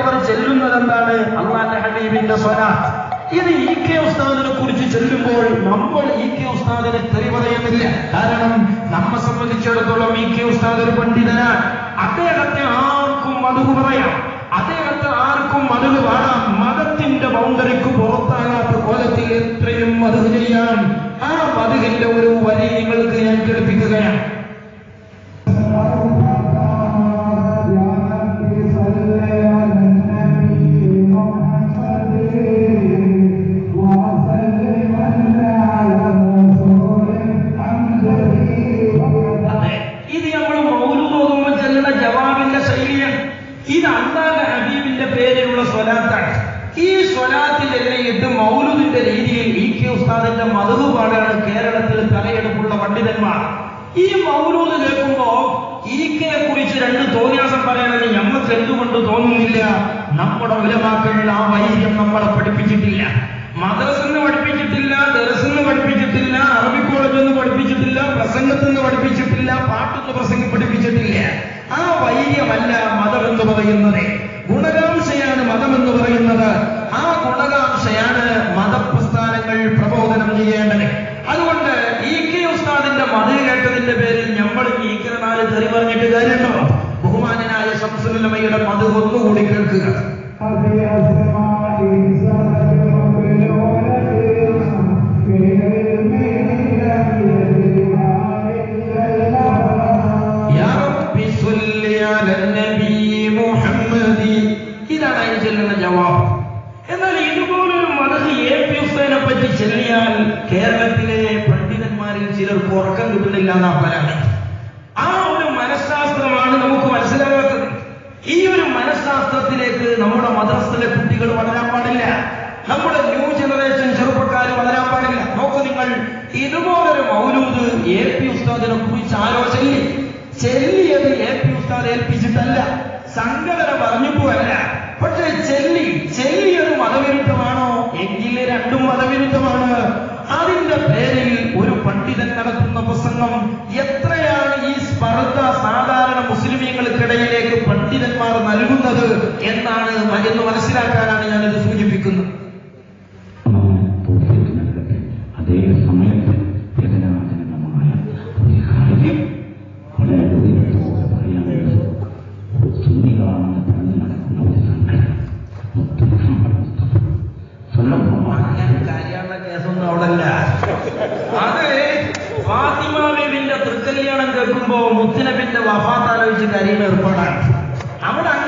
അവർ ചെല്ലുന്നത് എന്താണ് അള്ളാന്റെ ഹബീബിന്റെ സ്വലാത്ത് ഇത് ഇ കെ ഉസ്താദിനെ കുറിച്ച് ചെല്ലുമ്പോൾ നമ്മൾ ഇ കെ ഉസ്താദിനെ തെറി പറയുന്നില്ല. കാരണം നമ്മെ സംബന്ധിച്ചിടത്തോളം ഇ കെ ഉസ്താദ് ഒരു പണ്ഡിതനാണ്. അദ്ദേഹത്തെ ആർക്കും മധു പറയാം. അദ്ദേഹത്തെ ആർക്കും മധു പാടാം. മതത്തിന്റെ ബൗണ്ടറിക്ക് പുറത്താകാത്ത കോലത്തിൽ എത്രയും മധു ചെയ്യാം ആ മധുവിന്റെ ഒരു വരി നിങ്ങൾക്ക് ഞാൻ കേൾപ്പിക്കുകയാണ്. എന്തുകൊണ്ട് തോന്നുന്നില്ല? നമ്മുടെ ഉലമാക്കൾ ആ വൈദ്യം നമ്മളെ പഠിപ്പിച്ചിട്ടില്ല. മദ്രസെന്ന് പഠിപ്പിച്ചിട്ടില്ല ദർസെന്ന് പഠിപ്പിച്ചിട്ടില്ല അറബി കോളേജിൽ നിന്ന് പഠിപ്പിച്ചിട്ടില്ല പ്രസംഗത്തെന്ന് പഠിപ്പിച്ചിട്ടില്ല പാട്ടെന്ന് പ്രസംഗം പഠിപ്പിച്ചിട്ടില്ല. ആ വൈര്യമല്ല മതം എന്ന് പറയുന്നത്. ഗുണകാംക്ഷയാണ് മതം എന്ന് പറയുന്നത്. ആ ഗുണകാംക്ഷയാണ് മതപ്രസ്ഥാനങ്ങൾ പ്രബോധനം ചെയ്യേണ്ടത്. അതുകൊണ്ട് ഇ കെ ഉസ്താദിന്റെ മത കേട്ടതിന്റെ പേരിൽ നമ്മൾ കിരണാൽ തെറി പറഞ്ഞിട്ട് കാര്യമുണ്ടോ? ബഹുമാനനായ മതു ഒന്നുകൂടി കേൾക്കുക. ജവാബ്. എന്നാൽ ഇതുപോലൊരു പറ്റി കേരളത്തിലെ പണ്ഡിതന്മാരിൽ ചിലർക്ക് ഉറക്കം കിട്ടുന്നില്ല എന്നാ പരാതി ആ ഒരു മനഃശാസ്ത്രമാണ് നമുക്ക് മനസ്സിലാകാത്തത് ഈ ഒരു മനഃശാസ്ത്രത്തിലേക്ക് നമ്മുടെ കുട്ടികൾ വളരാൻ പാടില്ല. നമ്മുടെ ന്യൂ ജനറേഷൻ ചെറുപ്പക്കാർ വളരാൻ പാടില്ല. നോക്കൂ നിങ്ങൾ ഇതുപോലൊരു മൗലൂദ് എ പി ഉസ്താദിനെ കുറിച്ച് ചെല്ലി ചെല്ലിയത് എ പി ഉസ്താദ് ഏൽപ്പിച്ചിട്ടല്ല. സംഘടന പറഞ്ഞപ്പോഴല്ല പക്ഷേ ചെല്ലി ചെല്ലിയത് മതവിരുദ്ധമാണോ എങ്കിൽ രണ്ടും മതവിരുദ്ധമാണ് അതിന്റെ പേരിൽ ഒരു പണ്ഡിതൻ നടത്തുന്ന പ്രസംഗം എത്രയാണ് ഈ സ്പർദ്ധ സാധാരണ മുസ്ലിമീങ്ങൾക്കിടയിലേക്ക് പണ്ഡിതന്മാർ നൽകുന്നത് എന്നാണ് എന്ന് മനസ്സിലാക്കാനാണ് ഞാനിത് സൂചിപ്പിക്കുന്നത് തോഫിക്ക് നൽകട്ടെ അതേ സമയത്ത് വേദനാജനകമായ ഒരു കാര്യം വളരെ ഗൗരവത്തോടെ പറയാനുള്ളത് സുന്നികളാണെന്ന് പറഞ്ഞു നടക്കുന്ന ഒരു സംഘടന മുത്ത് മുഹമ്മദ് മുസ്തഫ സ്വല്ലല്ലാഹു അലൈഹി അങ്ങനെ കാര്യമുള്ള കേസൊന്നും എന്ന് മനസ്സിലാക്കാനാണ് തൃക്കല്യാണം കേൾക്കുമ്പോ മുത്തുനബിന്റെ വഫാത്ത് ആലോചിച്ച് ഏർപ്പാടാണ് അവിടെ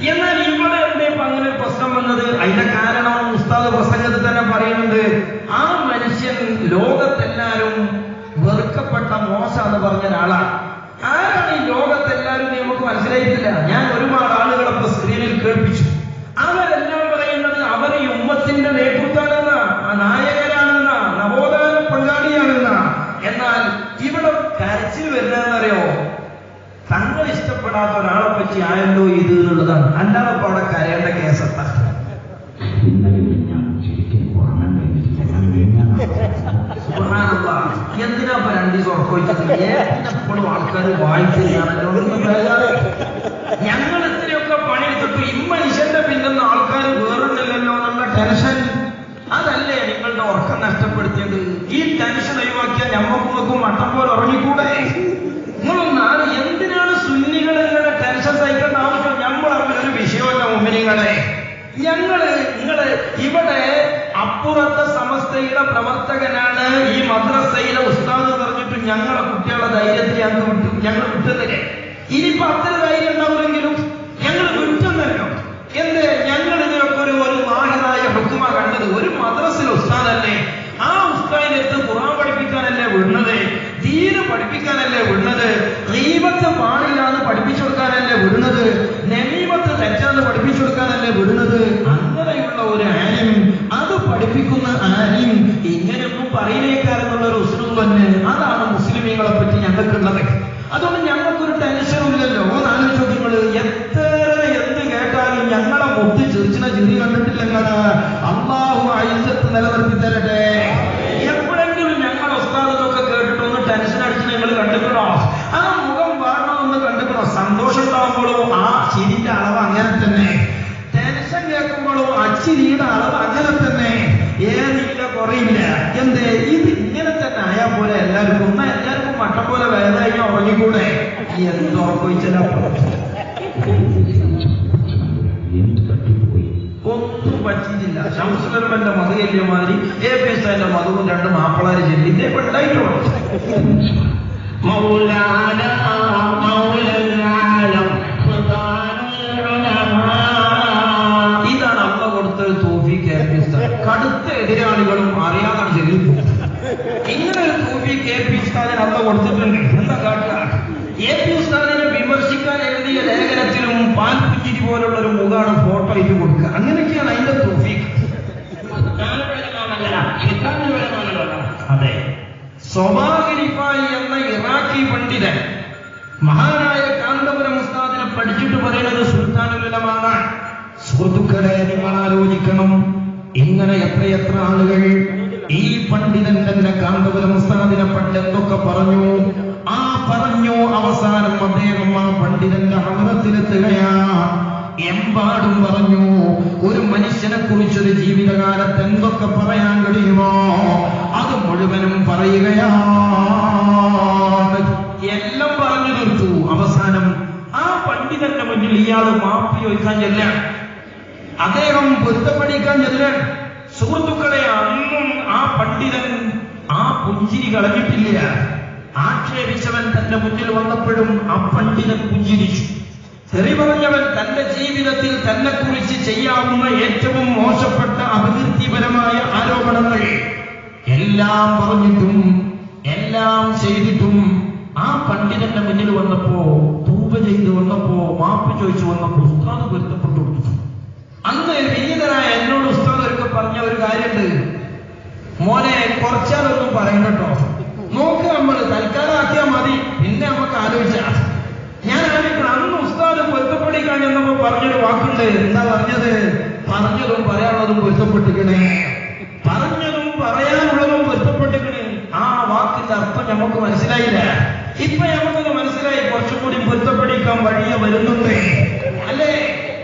എന്നാൽ ഇവിടെ എന്തേ അങ്ങനെ പ്രശ്നം വന്നത്. അതിന്റെ കാരണം ഉസ്താദ് പ്രസംഗത്തിൽ തന്നെ പറയുന്നുണ്ട് ആ മനുഷ്യൻ ലോകത്തെല്ലാരും വെറുക്കപ്പെട്ട മോശ എന്ന് പറഞ്ഞ ഒരാളാണ് ആരാണ് ഈ ലോകത്തെല്ലാരും നമുക്ക് മനസ്സിലായിട്ടില്ല. ഞാൻ ഒരുപാട് ആളുകളെ സ്ക്രീനിൽ കേൾപ്പിച്ചു. അവരെല്ലാം പറയുന്നത് അവർ ഈ ഉമ്മത്തിന്റെ നേതൃത്വമാണെന്ന. നായകരാണെന്ന ഇഷ്ടപ്പെടാത്ത ഒരാളെ പറ്റി ആയല്ലോ ഇത് എന്നുള്ളതാണ്. അല്ലാതെ ഇപ്പൊ അവിടെ കരയേണ്ട കേസത്ത. എന്തിനാ ഇപ്പൊ രണ്ടു ദിവസം ഉറക്കൊഴിച്ചത് എപ്പോഴും ആൾക്കാർ വായിക്കുകയാണല്ലോ. ഞങ്ങൾ ഇത്രയൊക്കെ പണിയെടുത്തിട്ട് ഈ മനുഷ്യന്റെ പിന്നെന്ന് ആൾക്കാർ വേറുണ്ടല്ലോ എന്നുള്ള ടെൻഷൻ. അതല്ലേ നിങ്ങളുടെ ഉറക്കം നഷ്ടപ്പെടുത്തിയത്? ഈ ടെൻഷൻ ഒഴിവാക്കിയാൽ ഞമ്മക്കും മട്ടം പോലെ ഉറങ്ങിക്കൂടെ നിങ്ങളൊന്ന് ആര് എന്തിനാണ് സുന്നികൾ ഇങ്ങനെ ടെൻഷൻ സഹിക്കേണ്ട ആവശ്യം നമ്മൾ ഒരു വിഷയമല്ല മുമ്പിനിങ്ങളെ ഞങ്ങൾ നിങ്ങൾ ഇവിടെ അപ്പുറത്തെ സമസ്തയുടെ പ്രവർത്തകനാണ്. ഈ മദ്രസയിലെ ഉസ്താദ് പറഞ്ഞിട്ട് ഞങ്ങളെ കുട്ടികളെ ധൈര്യത്തിൽ ഞങ്ങൾ വിട്ടു. ഞങ്ങൾ വിട്ടുന്നില്ലേ ഇനിയിപ്പോ അത്ര ധൈര്യം ഉണ്ടാവുമെങ്കിലും ഞങ്ങൾ വിട്ടുന്നല്ലോ എന്ത് ഞങ്ങൾ ഇതിനൊക്കെ ഒരു ഒരു മാഹിറായ ഹുക്കുമ കണ്ടത് ഒരു മദ്രസിലെ ഉസ്താദല്ലേ ആ ഉസ്താദിന്റെ അടുത്ത് ഖുർആൻ പഠിപ്പിക്കാനല്ലേ വിടുന്നത് ദീന് പഠിപ്പിക്കാനല്ലേ വിടുന്നത് റീബത്ത് പാടില്ല എന്ന് പഠിപ്പിച്ചു കൊടുക്കാനല്ലേ വിടുന്നത് നമീമത്ത് തെറ്റാന്ന് പഠിപ്പിച്ചു കൊടുക്കാനല്ലേ വിടുന്നത് അങ്ങനെയുള്ള ഒരു ആലിം അത് പഠിപ്പിക്കുന്ന ആലിം ഇങ്ങനെയൊന്നും പറയിലേക്കാരെന്നുള്ള ഒരു ഉസ്ലൂബ് തന്നെ അതാണ് മുസ്ലിമീങ്ങളെ പറ്റി ഞങ്ങൾക്കുള്ളത് അതുകൊണ്ട് ഞങ്ങൾക്കൊരു ടെൻഷനും ഇല്ലല്ലോ നാല് ചോദ്യങ്ങൾ എത്ര എന്ത് കേട്ടാലും ഞങ്ങളെ മുത്ത് ചിരിച്ചിന ചിരി കണ്ടിട്ടില്ല നിങ്ങൾ അള്ളാഹു ഐസത്ത് നിലനിർത്തി തരട്ടെ എപ്പോഴെങ്കിലും ഞങ്ങൾ ഉസ്താദൊക്കെ കേട്ടിട്ടൊന്ന് ടെൻഷൻ അടിച്ച് നിങ്ങൾ കണ്ടിട്ടുണ്ടോ ആ മുഖം വാടണമെന്ന് കണ്ടിട്ടുണ്ടോ സന്തോഷം ഉണ്ടാകുമ്പോഴും ആ ചിരിന്റെ അളവ് അങ്ങനെ തന്നെ ടെൻഷൻ കേൾക്കുമ്പോഴും ആ ചിരിയുടെ അളവ് അങ്ങനെ തന്നെ ഏതില്ല കുറയില്ല എന്ത് ഇത് ഇങ്ങനെ തന്നെ ആയാൽ പോലെ എല്ലാവർക്കും എന്നാ എല്ലാവർക്കും മട്ടം പോലെ വേദന കഴിഞ്ഞാൽ ഉറങ്ങിക്കൂടെ എന്തൊറക്കൊഴിച്ചല്ല ഒന്നും പറ്റിയിട്ടില്ല ശംസുധർമ്മന്റെ മതയല്ലേ മാതിരി എ പി എസ് എന്റെ മതവും രണ്ട് മാപ്പിളാര് ചെല്ലിന്റെ ഇപ്പൊ ഉണ്ടായിട്ടുള്ളൂ മൗലാന ഇത് കൊടുക്കുക. അങ്ങനെയൊക്കെയാണ് അതിന്റെ തോഫീക്ക്. അതെ. സൊമാഗിരിഫായി എന്ന ഇറാഖി പണ്ഡിതൻ മഹാനായ കാന്തപുരം ഉസ്താദിനെ പഠിച്ചിട്ട് പറയുന്നത് സുൽത്താനുലമാണ് സുഹൃത്തുക്കളെ നിങ്ങൾ ആലോചിക്കണം. ഇങ്ങനെ എത്രയെത്ര ആളുകൾ ഈ പണ്ഡിതൻ തന്നെ കാന്തപുരം ഉസ്താദിനെ പണ്ട് എന്തൊക്കെ പറഞ്ഞു? ആ പറഞ്ഞു അവസാനം അദ്ദേഹം ആ പണ്ഡിതന്റെ അമൃതത്തിലെത്തുകയാ എമ്പാടും പറഞ്ഞു ഒരു മനുഷ്യനെ കുറിച്ചൊരു ജീവിതകാലത്ത് എന്തൊക്കെ പറയാൻ കഴിയുമോ അത് മുഴുവനും പറയുകയാണ്. എല്ലാം പറഞ്ഞു തീർത്തു. അവസാനം ആ പണ്ഡിതന്റെ മുന്നിൽ ഇയാൾ മാപ്പി ചോദിക്കാൻ ചെല്ലാൻ അദ്ദേഹം പൊരുത്തപ്പെടിക്കാൻ ചെല്ലാൻ സുഹൃത്തുക്കളെ അന്നും ആ പണ്ഡിതൻ ആ പുഞ്ചിരി കളഞ്ഞിട്ടില്ല. ആക്ഷേപിച്ചവൻ തന്റെ മുന്നിൽ വന്നപ്പോഴും ആ പണ്ഡിതൻ പുഞ്ചിരിച്ചു. തെറി പറഞ്ഞവൻ തന്റെ ജീവിതത്തിൽ തന്നെ കുറിച്ച് ചെയ്യാവുന്ന ഏറ്റവും മോശപ്പെട്ട അപകീർത്തിപരമായ ആരോപണങ്ങൾ എല്ലാം പറഞ്ഞിട്ടും എല്ലാം ചെയ്തിട്ടും ആ പണ്ഡിതന്റെ മുന്നിൽ വന്നപ്പോ തൂപ ചെയ്തു വന്നപ്പോ മാപ്പ് ചോദിച്ചു വന്നപ്പോ ഉസ്താദ് പൊരുത്തപ്പെട്ടു. അന്ന് വിനീതനായ എന്നോട് ഉസ്താദ് പറഞ്ഞ ഒരു കാര്യമുണ്ട് മോനെ കുറച്ചാലൊന്നും പറയണ്ടോ നോക്ക് നമ്മൾ തൽക്കാലമാക്കിയാൽ മതി പിന്നെ നമുക്ക് ആലോചിച്ചാ ഞാൻ ആലോചിക്കണം അന്ന് ഉസ്താദ് പൊരുത്തപ്പെടിക്കാൻ എന്നപ്പോ പറഞ്ഞൊരു എന്താ പറഞ്ഞത്? പറഞ്ഞതും പറയാനുള്ളതും പൊരുത്തപ്പെട്ടിക്കണേ പറഞ്ഞതും പറയാനുള്ളതും പൊരുത്തപ്പെട്ടിക്കണേ ആ വാക്കിന്റെ അർത്ഥം നമുക്ക് മനസ്സിലായില്ല? ഇപ്പൊ നമുക്കത് മനസ്സിലായി. കുറച്ചും കൂടി പൊരുത്തപ്പെടിക്കാൻ വഴിയ വരുന്നുണ്ട്. അല്ലേ?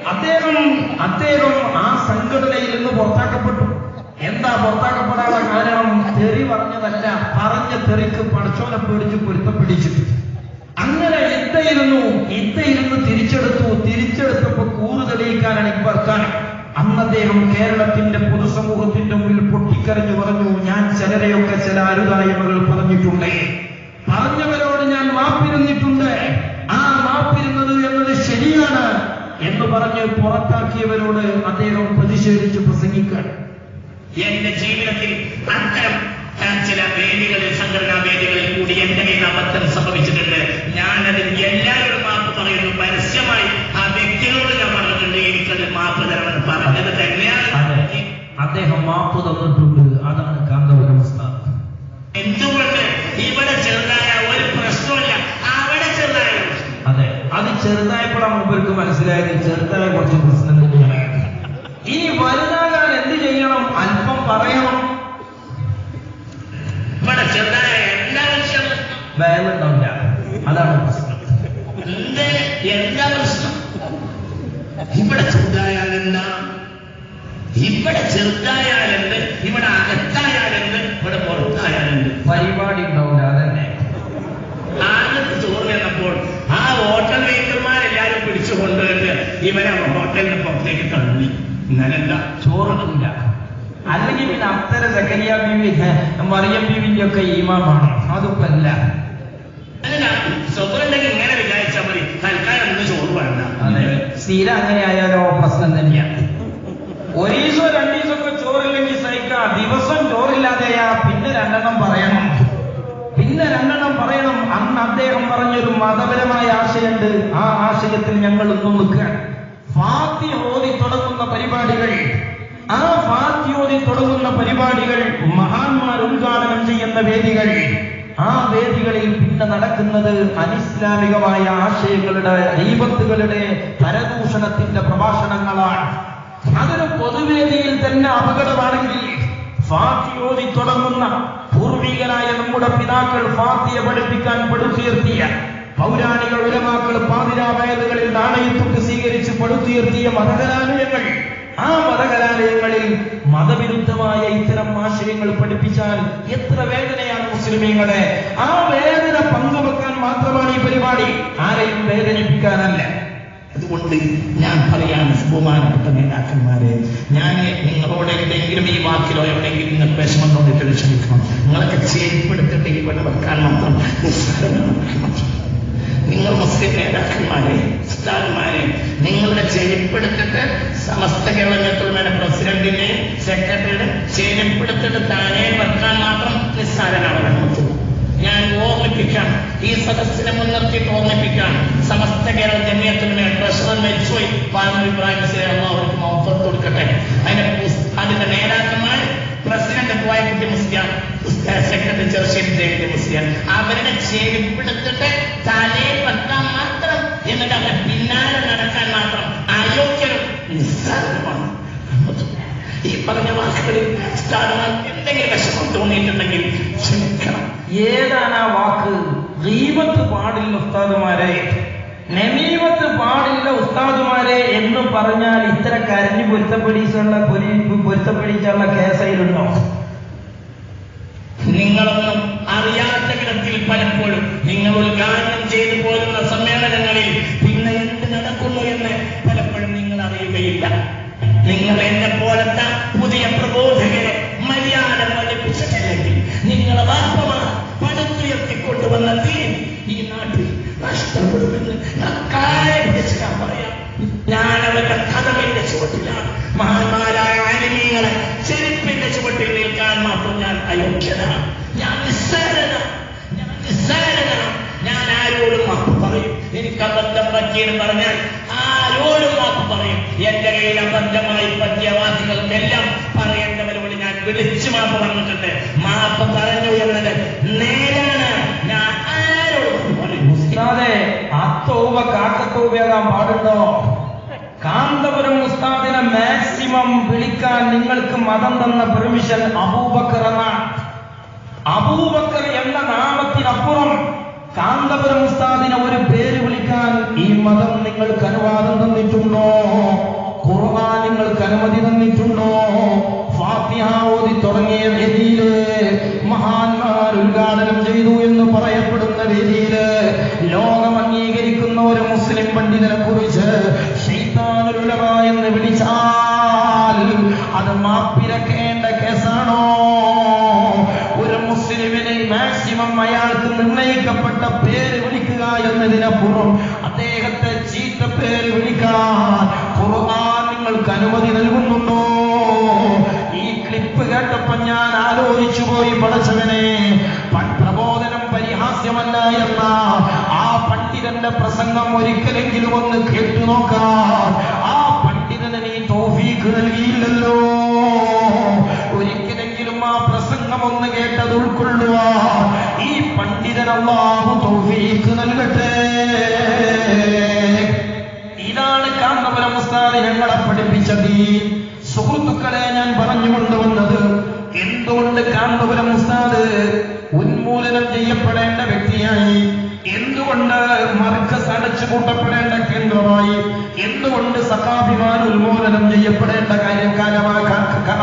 അദ്ദേഹം അദ്ദേഹം ആ സംഘടനയിൽ നിന്ന് പുറത്താക്കപ്പെട്ടു. എന്താ പുറത്താക്കപ്പെടാനുള്ള കാരണം? തെറി പറഞ്ഞതല്ല. പറഞ്ഞ തെറിക്ക് പടച്ചോനെ പേടിച്ച് പൊരുത്തപ്പെടിച്ചു അങ്ങനെ ഇത്തയിരുന്നു ഇത്തയിരുന്ന് അന്ന് അദ്ദേഹം കേരളത്തിന്റെ പൊതുസമൂഹത്തിന്റെ മുമ്പിൽ പൊട്ടിക്കരഞ്ഞു പറഞ്ഞു ഞാൻ ചിലരെയൊക്കെ ചില അരുതായ്മകൾ പറഞ്ഞിട്ടുണ്ട്. പറഞ്ഞവരോട് ഞാൻ മാപ്പിരുന്നിട്ടുണ്ട് ആ മാപ്പിരുന്നത് എന്നത് ശരിയാണ് എന്ന് പറഞ്ഞ് പുറത്താക്കിയവരോട് അദ്ദേഹം പ്രതിഷേധിച്ച് പ്രസംഗിക്കാൻ. എന്റെ ജീവിതത്തിൽ അത്തരം ചില വേദികളിൽ സംഘടനാ വേദികളിൽ കൂടി കയ്യിൽ അബദ്ധം സംഭവിച്ചിട്ടുണ്ട്. ഞാനതിൽ എല്ലാവരും മാപ്പ് പറയുന്നു. പരസ്യമായി അദ്ദേഹം മാപ്പ് തന്നിട്ടുണ്ട്. അതാണ് കാന്തപുരം ഉസ്താദ് എന്തുകൊണ്ട് ഇവിടെ ചെറുതായ ഒരു പ്രശ്നമില്ല അവിടെ ചെറുതായ അതെ അത് ചെറുതായപ്പോഴാണ് മൂപ്പർക്ക് മനസ്സിലായത്. ചെറുതായ കുറച്ച് പ്രശ്നം തന്നെയാണ് ഇനി വലുതാകാൻ എന്ത് ചെയ്യണം? അല്പം പറയണം. ഇവിടെ ചെറുതായ എല്ലാ വിഷയവും വേലുണ്ടാവില്ല അതാണ് പ്രശ്നം. എന്ത്? എന്താ പ്രശ്നം? ഇവിടെ ചെറുതായാലെന്താ ഇവിടെ ചെറുതായാലുണ്ട് ഇവിടെ അകത്തായാലുണ്ട് ഇവിടെ പുറത്തായാലുണ്ട്. പരിപാടി ഉണ്ടാവില്ല അതന്നെ. ആകത്ത് ചോറ് ചെന്നപ്പോൾ ആ ഹോട്ടൽ വെയിറ്റർമാരെല്ലാരും പിടിച്ചു കൊണ്ടുവന്ന് ഇവനെ ഹോട്ടലിന്റെ പുറത്തേക്ക് തള്ളി. ഇന്നലെന്താ ചോറിടില്ല അല്ലെങ്കിൽ പിന്നെ അത്തരം സക്കരിയ ബീവി മറിയം ബീവിന്റെ ഒക്കെ ഈമാമാണ് അതിപ്പോ അല്ല സ്വതന്ത്രണ്ടെങ്കിൽ ഇങ്ങനെ വിചാരിച്ചാൽ മതി. തൽക്കാലം ഒന്ന് ചോറ് വേണ്ട. സ്ഥിരം അങ്ങനെ ആയാലോ പ്രശ്നം തന്നെയാണ് ഒരു ദിവസം രണ്ടു ദിവസമൊക്കെ ചോറില്ലെങ്കിൽ സഹിക്കാം ദിവസം ചോറില്ലാതെയാ പിന്നെ രണ്ടെണ്ണം പറയണം. പിന്നെ രണ്ടെണ്ണം പറയണം. അന്ന് അദ്ദേഹം പറഞ്ഞൊരു മതപരമായ ആശയമുണ്ട്. ആ ആശയത്തിൽ ഞങ്ങൾ ഇന്നും നിൽക്കുകയാണ്. ഫാത്തി ഓതി തുടങ്ങുന്ന പരിപാടികൾ ആ ഫാത്തി ഓതി തുടങ്ങുന്ന പരിപാടികൾ മഹാന്മാർ ഉദ്ഘാടനം ചെയ്യുന്ന വേദികൾ ആ വേദികളിൽ പിന്നെ നടക്കുന്നത് അനിസ്ലാമികമായ ആശയങ്ങളുടെ ദൈവത്തുകളുടെ പരദൂഷണത്തിന്റെ പ്രഭാഷണങ്ങളാണ്. അതൊരു പൊതുവേദിയിൽ തന്നെ അപകടമാണെങ്കിൽ ഫാത്തി ഓതി തുടങ്ങുന്ന പൂർവികനായ നമ്മുടെ പിതാക്കൾ ഫാത്തിയെ പഠിപ്പിക്കാൻ പടുത്തുയർത്തിയ പൗരാണിക ഉലമാക്കൾ പാതിരാ നാണയത്തൊക്കെ സ്വീകരിച്ച് പടുത്തുയർത്തിയ മതകലാലയങ്ങൾ ആ മതകലാലയങ്ങളിൽ മതവിരുദ്ധമായ ഇത്തരം ആശയങ്ങൾ പഠിപ്പിച്ചാൽ എത്ര വേദനയാണ് മുസ്ലിമീങ്ങളെ? ആ വേദന പങ്കുവെക്കാൻ മാത്രമാണ് ഈ പരിപാടി. ആരെയും വേദനിപ്പിക്കാനല്ല. അതുകൊണ്ട് ഞാൻ പറയാണ് ബഹുമാനപ്പെട്ട നേതാക്കന്മാരെ ഞാൻ നിങ്ങളോട് എവിടെയെങ്കിലും ഈ വാക്കിലോ എവിടെയെങ്കിലും വിഷമം തോന്നിട്ട് ക്ഷമിക്കണം നിങ്ങളൊക്കെ ചേരിപ്പെടുത്തിട്ട് ഇവിടെ വെക്കാൻ മാത്രം. നിങ്ങൾ മുസ്ലിം നേതാക്കന്മാരെ ഉസ്താദ്മാരെ നിങ്ങളുടെ ചെരിപ്പെടുത്തിട്ട് സമസ്ത ഗവൺമെന്റ് പ്രസിഡന്റിനെ സെക്രട്ടറിയുടെ ചെരിപ്പെടുത്തിട്ട് താനെ വെക്കാൻ മാത്രം നിസ്സാരനാണ് ഞാൻ ഓർമ്മിപ്പിക്കാം. ഈ സദസ്സിനെ മുൻനിർത്തിയിട്ട് ഓർമ്മിപ്പിക്കാം. സമസ്ത കേരള ജമിയത്തിനുമേ ട്രഷറർ മരിച്ചുപോയി. പാനൂർ ഇബ്രാഹിം സേവ അവർക്ക് മൗഫത്ത് കൊടുക്കട്ടെ. അതിന്റെ അതിന്റെ നേതാക്കന്മാർ പ്രസിഡന്റ് കോയക്കുട്ടി മുസ്ലിയാൻ സെക്രട്ടറി ചെറുശ്ശേരി ദേവിന്റെ മുസ്ലിയാൻ അവരുടെ ചെരുപ്പെടുത്തിട്ട് തലേ വെക്കാൻ മാത്രം എന്നിട്ട് അവരുടെ പിന്നാലെ നടക്കാൻ മാത്രം അയോഗ്യരും നിസ്സാരമാണ് ഈ പറഞ്ഞ വാക്കുകളിൽ എന്തെങ്കിലും വിഷമം തോന്നിയിട്ടുണ്ടെങ്കിൽ ഏതാണ് ആ വാക്ക്? ഗീബത്ത് പാടില്ല ഉസ്താദുമാരെ. നമീമത്ത് പാടില്ല ഉസ്താദുമാരെ എന്ന് പറഞ്ഞാൽ ഇത്ര കരഞ്ഞു പൊരുത്തപ്പെടിച്ചുള്ള പൊരുത്തപ്പെടിച്ചുള്ള കേസയിലുണ്ടോ? നിങ്ങളൊന്നും അറിയാത്ത വിധത്തിൽ പലപ്പോഴും നിങ്ങൾ ഉദ്ഘാടനം അയോഗ്യനാണ് ഞാൻ നിസ്സാരനാണ് ഞാൻ നിസ്സാരനാണ് ഞാൻ ആരോടും മാപ്പ് പറയും. എനിക്ക് അബദ്ധം പറ്റിയെന്ന് പറഞ്ഞാൽ ആരോടും മാപ്പ് പറയും. എന്റെ കയ്യിൽ അബദ്ധമായി പറ്റിയ വാക്കുകൾക്കെല്ലാം പറയേണ്ടവരോട് ഞാൻ വിളിച്ചു മാപ്പ് പറഞ്ഞിട്ടുണ്ട്. മാപ്പ് പറഞ്ഞു എന്നത് നേരാണ്. ഞാൻ ആരോടും പറയും. അത്തോവ കാക്കത്തോവയാകാൻ പാടുണ്ടോ കാന്തപുരം ഉസ്താദിനെ മാക്സിമം വിളിക്കാൻ നിങ്ങൾക്ക് മതം തന്ന പെർമിഷൻ അബൂബക്കർ എന്നാണ് അബൂബക്കർ എന്ന നാമത്തിനപ്പുറം കാന്തപുരം ഉസ്താദിനെ ഒരു പേര് വിളിക്കാൻ ഈ മതം നിങ്ങൾക്ക് അനുവാദം തന്നിട്ടുണ്ടോ? ഖുർആൻ നിങ്ങൾക്ക് അനുമതി തന്നിട്ടുണ്ടോ? ഫാത്തിഹ ഓതി തുടങ്ങിയ വേദിയിൽ മഹാന്മാർ ഉദ്ഘാടനം ചെയ്തു എന്ന് പറയപ്പെടുന്ന വേദിയിൽ ലോകം അംഗീകരിക്കുന്ന ഒരു മുസ്ലിം പണ്ഡിതനെ കുറിച്ച് എന്ന് വിളിച്ചാൽ അനുമതി നൽകുന്നുണ്ടോ? ഈ ക്ലിപ്പ് കേട്ടപ്പോ ഞാൻ ആലോചിച്ചു പോയി പടച്ചവനെ. പ- പ്രബോധനം പരിഹാസ്യമല്ല എന്ന. ആ പണ്ഡിതന്റെ പ്രസംഗം ഒരിക്കലെങ്കിലും ഒന്ന് കേട്ടു നോക്കാം. ആ പണ്ഡിതന് നീ തോഫീക്ക് നൽകിയില്ലല്ലോ. ഒരിക്കലെങ്കിലും ആ പ്രസംഗം ഒന്ന് കേട്ടത് ഉൾക്കൊള്ളുക. ഈ പണ്ഡിതൻ അള്ളാഹു തോഫീക്ക് നൽകട്ടെ. ഉസ്താദ് ഞങ്ങളെ പഠിപ്പിച്ച ദീൻ സുഹൃത്തുക്കളെ ഞാൻ പറഞ്ഞു കൊണ്ടുവന്നത്. എന്തുകൊണ്ട് കാന്തപുരം ഉസ്താദ് ഉന്മൂലനം ചെയ്യപ്പെടേണ്ട വ്യക്തിയായി? എന്തുകൊണ്ട് മർക്കസ് അടച്ചു കൂട്ടപ്പെടേണ്ട കേന്ദ്രമായി? എന്തുകൊണ്ട് സഖാഭിമാൻ ഉന്മൂലനം ചെയ്യപ്പെടേണ്ട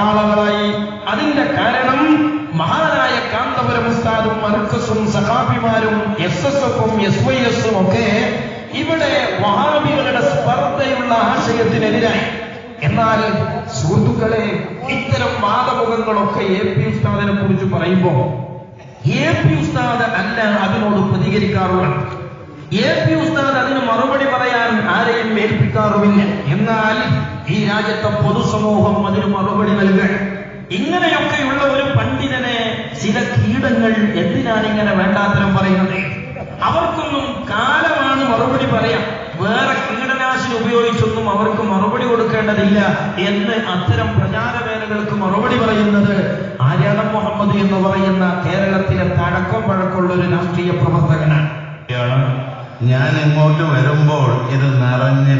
ആളുകളായി? അതിന്റെ കാരണം മഹാനായ കാന്തപുരം ഉസ്താദും മർക്കസും സഖാഭിമാരും എസ് എസ് എഫും എസ് വൈ എസും ഒക്കെ ഇവിടെ വഹാബികളുടെ സ്പർദ്ധയുള്ള ആശയത്തിനെതിരായി എന്നാൽ സുഹൃത്തുക്കളെ ഇത്തരം വാദമുഖങ്ങളൊക്കെ എ പി ഉസ്താദിനെ കുറിച്ച് പറയുമ്പോൾ എ പി ഉസ്താദ് അല്ല അതിനോട് പ്രതികരിക്കാറുള്ളത്. എ പി ഉസ്താദ് അതിന് മറുപടി പറയാൻ ആരെയും ഏൽപ്പിക്കാറുമില്ല. എന്നാൽ ഈ രാജ്യത്തെ പൊതുസമൂഹം അതിന് മറുപടി നൽകണം ഇങ്ങനെയൊക്കെയുള്ള ഒരു പണ്ഡിതനെ ചില കീടങ്ങൾ എന്തിനാണ് ഇങ്ങനെ വേണ്ടാത്തരം പറയുന്നത്? അവർക്കൊന്നും കാലമാണ് മറുപടി പറയാം വേറെ ഉപയോഗിച്ചൊന്നും അവർക്ക് മറുപടി കൊടുക്കേണ്ടതില്ല എന്ന് അത്തരം പ്രചാരവേലകൾക്ക് മറുപടി പറയുന്നത് ആര്യാദം മുഹമ്മദ് എന്ന് പറയുന്ന കേരളത്തിലെ തഴക്കം പഴക്കമുള്ള ഒരു രാഷ്ട്രീയ പ്രവർത്തകനാണ്. ഞാൻ ഇങ്ങോട്ട് വരുമ്പോൾ ഇത് നിറഞ്ഞ്